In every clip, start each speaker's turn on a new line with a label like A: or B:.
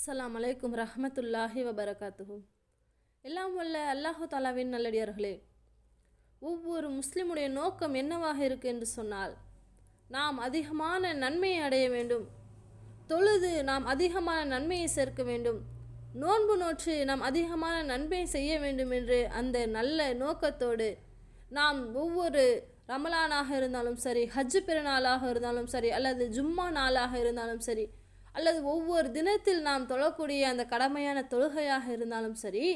A: அஸ்லாம் அலைக்கும் ரஹமத்துல்லாஹி வபரகாத்துஹு. எல்லாம் வல்ல அல்லாஹு தாலாவின் நல்லடியார்களே ஒவ்வொரு முஸ்லிமுடைய நோக்கம் என்னவாக இருக்கு என்று சொன்னால் நாம் அதிகமான நன்மையை அடைய வேண்டும். தொழுது நாம் அதிகமான நன்மையை சேர்க்க வேண்டும். நோன்பு நோற்று நாம் அதிகமான நன்மை செய்ய வேண்டும் என்று அந்த நல்ல நோக்கத்தோடு நாம் ஒவ்வொரு ரமலானாக இருந்தாலும் சரி ஹஜ் பெருநாளாக இருந்தாலும் சரி அல்லது ஜும்மா நாளாக இருந்தாலும் சரி அல்லது ஒவ்வொரு தினத்தில் நாம் தொழக்கூடிய அந்த கடமையான தொழுகையாக இருந்தாலும் சரி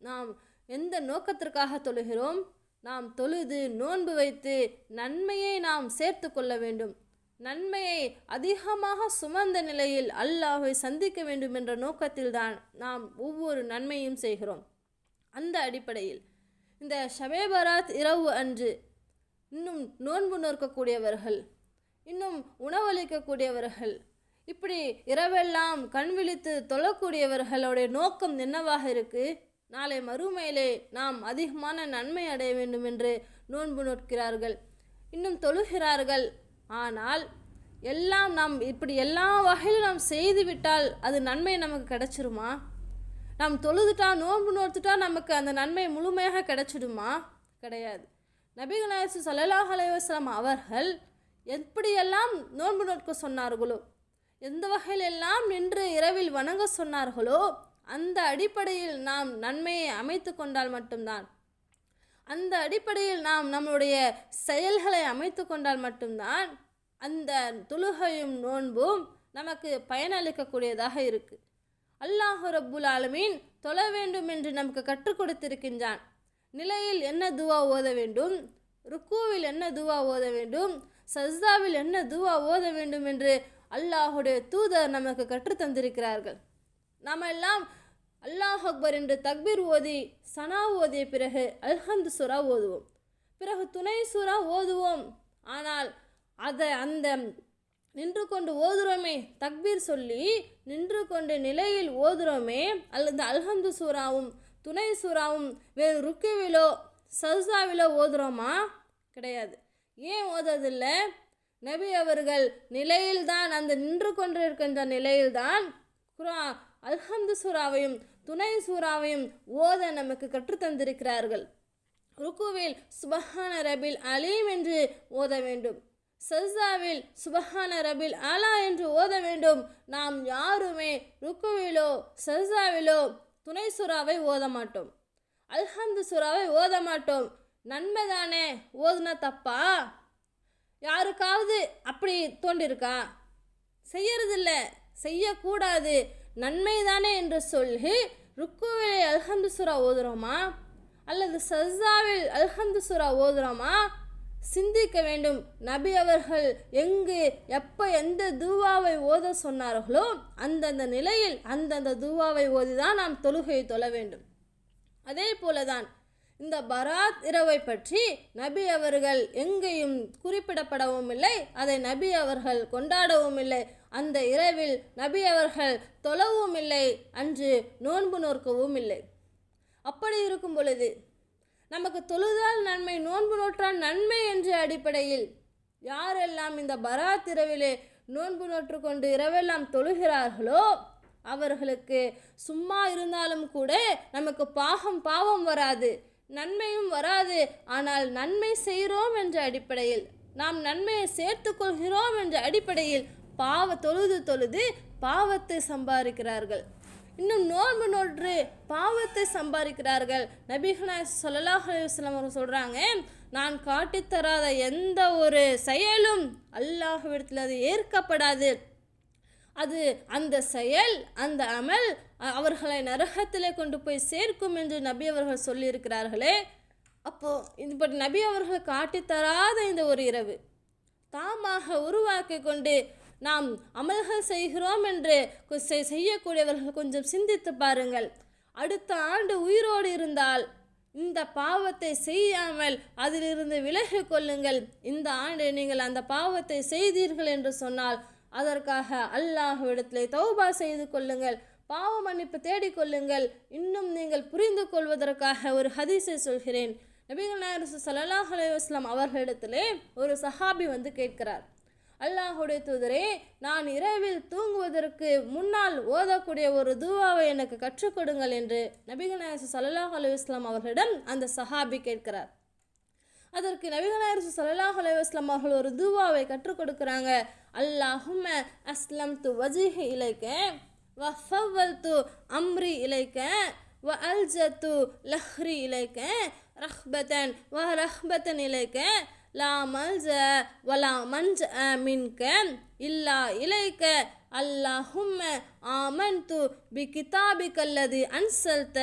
A: நாம் எந்த நோக்கத்திற்காக தொழுகிறோம்? நாம் தொழுது நோன்பு வைத்து நன்மையை நாம் சேர்த்து கொள்ள வேண்டும். நன்மையை அதிகமாக சுமந்த நிலையில் அல்லாஹை சந்திக்க வேண்டும் என்ற நோக்கத்தில்தான் நாம் ஒவ்வொரு நன்மையும் செய்கிறோம். அந்த அடிப்படையில் இந்த ஷபேபராத் இரவு அன்று இன்னும் நோன்பு நோக்கக்கூடியவர்கள் இன்னும் உணவளிக்கக்கூடியவர்கள் இப்படி இரவெல்லாம் கண் விழித்து தொழக்கூடியவர்களுடைய நோக்கம் என்னவாக இருக்கு? நாளை மறுமையிலே நாம் அதிகமான நன்மை அடைய வேண்டும் என்று நோன்பு நோக்கிறார்கள் இன்னும் தொழுகிறார்கள். ஆனால் எல்லாம் நாம் இப்படி எல்லா வகையிலும் நாம் செய்துவிட்டால் அது நன்மை நமக்கு கிடைச்சிருமா? நாம் தொழுதுட்டா நோன்பு நோத்துட்டா நமக்கு அந்த நன்மை முழுமையாக கிடைச்சிடுமா? கிடையாது. நபிகநாயசு சல்லல்லாஹ் அலைவாஸ்லாம் அவர்கள் எப்படியெல்லாம் நோன்பு நோட்க சொன்னார்களோ எந்த வகையிலெல்லாம் நின்று இரவில் வணங்க சொன்னார்களோ அந்த அடிப்படையில் நாம் நன்மையை அமைத்து கொண்டால் மட்டும்தான். அந்த அடிப்படையில் நாம் நம்முடைய செயல்களை அமைத்து கொண்டால் மட்டும்தான் அந்த தொழுகையும் நோன்பும் நமக்கு பயனளிக்கக்கூடியதாக இருக்குது அல்லாஹு ரப்புல் ஆலமீன் தொழ வேண்டும் என்று நமக்கு கற்றுக் கொடுத்திருக்கின்றான். நிலையில் என்ன துவா ஓத வேண்டும்? ருக்குவில் என்ன துவா ஓத வேண்டும்? சஸ்தாவில் என்ன துவா ஓத வேண்டும் என்று அல்லாஹுடைய தூதர் நமக்கு கற்றுத் தந்திருக்கிறார்கள் நாம் எல்லாம் அல்லாஹ் அக்பர் என்று தக்பீர் ஓதி சனா ஓதிய பிறகு அல்ஹந்து சுரா ஓதுவோம். பிறகு துணை சுரா ஓதுவோம். ஆனால் அதை அந்த நின்று கொண்டு ஓதுறோமே தக்பீர் சொல்லி நின்று கொண்டு நிலையில் ஓதுறோமே அல்லது அல்ஹந்து சூறாவும் துணை சூறாவும் வேறு ருக்குவிலோ சல்சாவிலோ ஓதுறோமா? கிடையாது. ஏன் ஓதுறதில்லை நபி அவர்கள் நிலையில்தான் அந்த நின்று கொண்டிருக்கின்ற நிலையில்தான் குரா அல்ஹந்து சூறாவையும் துணை சூறாவையும் ஓத நமக்கு கற்றுத்தந்திருக்கிறார்கள். ருக்குவில் சுபஹான ரபில் அலீம் என்று ஓத வேண்டும். சஸ்தாவில் சுபஹான ரபில் அலா என்று ஓத வேண்டும். நாம் யாருமே ருக்குவிலோ சஸ்தாவிலோ துணை சுறாவை ஓத மாட்டோம். அல்ஹந்து சுறாவை ஓத மாட்டோம். நன்மை தானே ஓதுனா தப்பா? யாருக்காவது அப்படி தோண்டிருக்கா செய்யறதில்ல செய்யக்கூடாது நன்மை தானே என்று சொல்லி ருக்குவிலே அல்ஹந்து சுரா ஓதுறோமா? அல்லது சஸ்தாவில் அல்ஹந்து சுரா ஓதுறோமா? சிந்திக்க வேண்டும். நபி அவர்கள் எங்கு எப்போ எந்த தூவாவை ஓத சொன்னார்களோ அந்தந்த நிலையில் அந்தந்த தூவாவை ஓதிதான் நாம் தொழுகையை தொழ வேண்டும். அதே போலதான் இந்த பராத் இரவை பற்றி நபி அவர்கள் எங்கேயும் குறிப்பிடப்படவும் இல்லை அதை நபி அவர்கள் கொண்டாடவும் இல்லை. அந்த இரவில் நபி அவர்கள் தொழவும் இல்லை அன்று நோன்பு நோற்கவும் இல்லை. அப்படி இருக்கும் பொழுது நமக்கு தொழுதால் நன்மை நோன்பு நோற்றால் நன்மை என்ற அடிப்படையில் யாரெல்லாம் இந்த பராத் இரவிலே நோன்பு நோற்று கொண்டு இரவெல்லாம் தொழுகிறார்களோ அவர்களுக்கு சும்மா இருந்தாலும் கூட நமக்கு பாகம் பாவம் வராது. நன்மையும் வராது. ஆனால் நன்மை செய்கிறோம் என்ற அடிப்படையில் நாம் நன்மையை சேர்த்து கொள்கிறோம் என்ற அடிப்படையில் பாவ தொழுது தொழுது பாவத்தை சம்பாதிக்கிறார்கள். இன்னும் நோன்பு நோற்று பாவத்தை சம்பாதிக்கிறார்கள். நபிகனா சொல்லலாஹ் அலுவலம் அவர் சொல்கிறாங்க நான் காட்டித்தராத எந்த ஒரு செயலும் அல்லாஹ்விடத்தில் அது ஏற்கப்படாது. அது அந்த செயல் அந்த அமல் அவர்களை நரகத்தில் கொண்டு போய் சேர்க்கும் என்று நபி அவர்கள் சொல்லியிருக்கிறார்களே. அப்போது இப்படி நபி அவர்கள் காட்டித்தராத இந்த ஒரு இரவு. தாமாக உருவாக்கி கொண்டு நாம் அமல்கள் செய்கிறோம் என்று செய்யக்கூடியவர்கள் கொஞ்சம் சிந்தித்து பாருங்கள். அடுத்த ஆண்டு உயிரோடு இருந்தால் இந்த பாவத்தை செய்யாமல் அதிலிருந்து விலகி கொள்ளுங்கள். இந்த ஆண்டு நீங்கள் அந்த பாவத்தை செய்தீர்கள் என்று சொன்னால் அதற்காக அல்லாஹ்விடத்திலே தௌபா செய்து கொள்ளுங்கள். பாவ மன்னிப்பு தேடிக்கொள்ளுங்கள் இன்னும் நீங்கள் புரிந்து கொள்வதற்காக ஒரு ஹதீஸை சொல்கிறேன். நபிகள் நாயர் சல்லாஹ் அலைவாஸ்லாம் அவர்களிடத்திலே ஒரு சஹாபி வந்து கேட்கிறார். அல்லாஹுடைய தூதரே நான் இரவில் தூங்குவதற்கு முன்னால் ஓதக்கூடிய ஒரு துவாவை எனக்கு கற்றுக் கொடுங்கள் என்று நபிகள் நாயசு சல்லாஹ் அலுவலாம் அவர்களிடம் அந்த சஹாபி கேட்கிறார். அதற்கு நபிகளார் சல்லாஹ் அலைவாஸ்லாம் அவர்கள் ஒரு துவாவை கற்றுக் கொடுக்குறாங்க. அல்லாஹும் அஸ்லம் து வஜிஹ் இலைக்க வ ஃபவல் து அம்ரி இலைக்க வ அல்ஜத்து லஹ்ரி இலைக்க ரஹ்பத்தன் வ ரஹ்பத்தன் இலைக்க லா மல்ஜ வலா மன்ஜ மின்க இல்லா இலைக்க அமன் து பி கிதாபி கல்லது அன்சல்த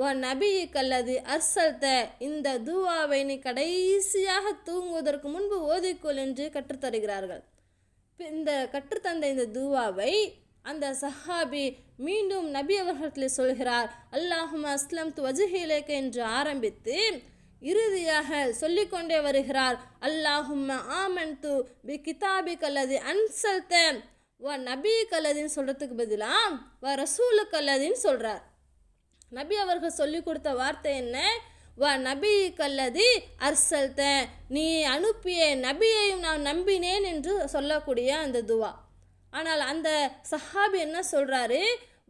A: வ நபியிக்கல்லது அர்சல்த. இந்த துவாவை நீ கடைசியாக தூங்குவதற்கு முன்பு ஓதிக்கொள் என்று கற்றுத்தருகிறார்கள். இந்த கற்றுத்தந்த இந்த துவாவை அந்த சஹாபி மீண்டும் நபி அவர்களிடத்தில் சொல்கிறார். அல்லாஹும் அஸ்லம் து வஜுஹிலேக்க என்று ஆரம்பித்து இறுதியாக சொல்லிக்கொண்டே வருகிறார். அல்லாஹும் ஆமன் து பி கிதாபி கல்லது அன்சல்த வ நபி கல்லதின்னு சொல்கிறதுக்கு பதிலாக வ ரசூலு கல்லதின்னு சொல்கிறார் நபி அவர்கள் சொல்லி கொடுத்த வார்த்தை என்ன? வ நபி கல்லதி அர்சல்த நீ அனுப்பிய நபியையும் நான் நம்பினேன் என்று சொல்லக்கூடிய அந்த துவா. ஆனால் அந்த சஹாபி என்ன சொல்கிறாரு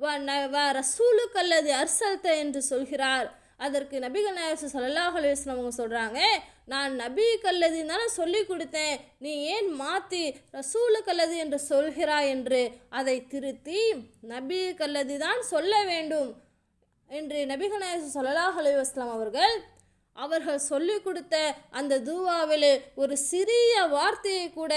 A: வ ந வ ரசூலு கல்லதி அர்சல்த என்று சொல்கிறார். அதற்கு நபிகள் நாயசு சல்லாஹ் அலுவலாம் அவங்க சொல்கிறாங்க நான் நபி கல்லது தானே சொல்லி கொடுத்தேன் நீ ஏன் மாற்றி ரசூலு கல்லது என்று சொல்கிறாய் என்று அதை திருத்தி நபி கல்லது தான் சொல்ல வேண்டும் என்று நபிகள் நாயசு சல்லாஹ் அலுவலாம் அவர்கள் அவர்கள் சொல்லிக் கொடுத்த அந்த தூவாவில் ஒரு சிறிய வார்த்தையை கூட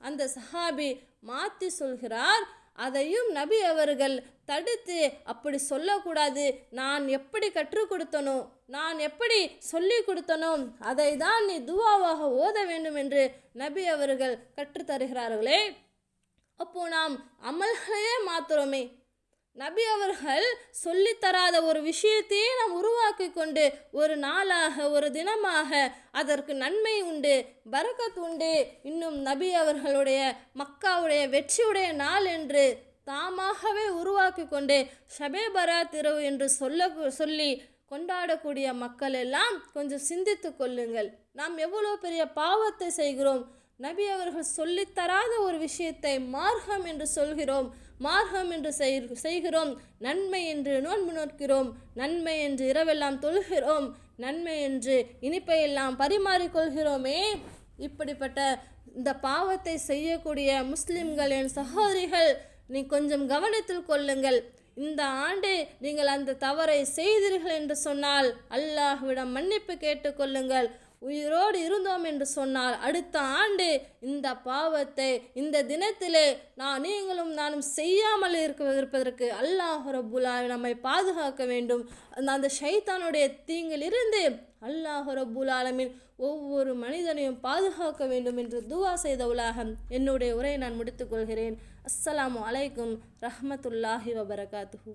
A: அந்த சஹாபி மாற்றி சொல்கிறார். அதையும் நபி அவர்கள் தடுத்து அப்படி சொல்லக்கூடாது. நான் எப்படி கற்றுக் கொடுத்தனோ நான் எப்படி சொல்லி கொடுத்தனோ அதை தான் நீ துவாவாக ஓத வேண்டும் என்று நபி அவர்கள் கற்றுத்தருகிறார்களே அப்போ நாம் அமல்களையே மாத்துறோமே. நபி அவர்கள் சொல்லித்தராத ஒரு விஷயத்தையே நாம் உருவாக்கி கொண்டு ஒரு நாளாக ஒரு தினமாக அதற்கு நன்மை உண்டு பரக்கத் உண்டு. இன்னும் நபி அவர்களுடைய மக்காவுடைய வெற்றியுடைய நாள் என்று தாமாகவே உருவாக்கி கொண்டு ஷபே பராத் இரவு என்று சொல்ல சொல்லி கொண்டாடக்கூடிய மக்கள் எல்லாம் கொஞ்சம் சிந்தித்து கொள்ளுங்கள். நாம் எவ்வளோ பெரிய பாவத்தை செய்கிறோம். நபி அவர்கள் சொல்லித்தராத ஒரு விஷயத்தை மார்க்கம் என்று சொல்கிறோம். மார்க்கம் என்று செய்கிறோம். நன்மை என்று நோன்பு நோக்கிறோம். நன்மை என்று இரவெல்லாம் தொழுகிறோம். நன்மை என்று இனிப்பை எல்லாம் பரிமாறிக்கொள்கிறோமே. இப்படிப்பட்ட இந்த பாவத்தை செய்யக்கூடிய முஸ்லிம்கள் என் சகோதரிகள் நீ கொஞ்சம் கவனத்தில் கொள்ளுங்கள். இந்த ஆண்டு நீங்கள் அந்த தவறை செய்தீர்கள் என்று சொன்னால் அல்லாஹ்விடம் மன்னிப்பு கேட்டுக்கொள்ளுங்கள் உயிரோடு இருந்தோம் என்று சொன்னால் அடுத்த ஆண்டு இந்த பாவத்தை இந்த தினத்திலே நான் நீங்களும் நானும் செய்யாமல் இருக்க இருப்பதற்கு அல்லாஹ் ரப்புல்லா நம்மை பாதுகாக்க வேண்டும். அந்த ஷைத்தானுடைய தீங்கிலிருந்து அல்லாஹ் ரபுல் ஆலமின் ஒவ்வொரு மனிதனையும் பாதுகாக்க வேண்டும் என்று துவா செய்த உலகம். என்னுடைய உரையை நான் முடித்துக்கொள்கிறேன் அஸ்ஸலாமு அலைக்கும் ரஹமத்துல்லாஹி வபரகாத்துஹூ.